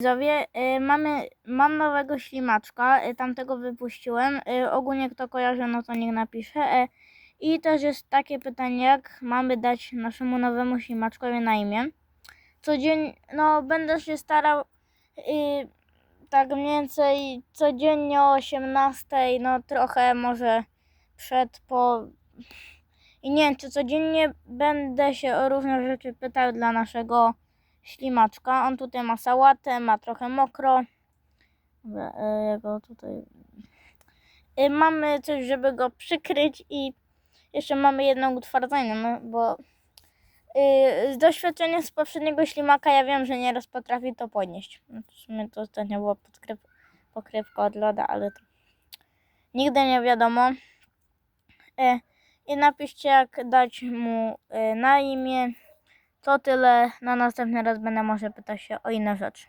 Widzowie, y, mamy, mam nowego ślimaczka, y, tamtego wypuściłem. Y, ogólnie kto kojarzy, no to niech napisze. Y, I też jest takie pytanie, jak mamy dać naszemu nowemu ślimaczkowi na imię. Codziennie, no będę się starał tak mniej więcej codziennie o 18, no trochę może przed, po... I nie wiem, czy codziennie będę się o różne rzeczy pytał dla naszego ślimaczka. On tutaj ma sałatę, ma trochę mokro. Dobra, e, ja go tutaj... E, Mamy coś, żeby go przykryć i jeszcze mamy jedną utwardzenie, no bo e, z doświadczenia z poprzedniego ślimaka ja wiem, że nieraz potrafi to podnieść. No, w sumie to ostatnio była podkryw, pokrywka od loda, ale to nigdy nie wiadomo. I napiszcie, jak dać mu na imię. To tyle. Na następny raz będę może pytać się o inne rzeczy.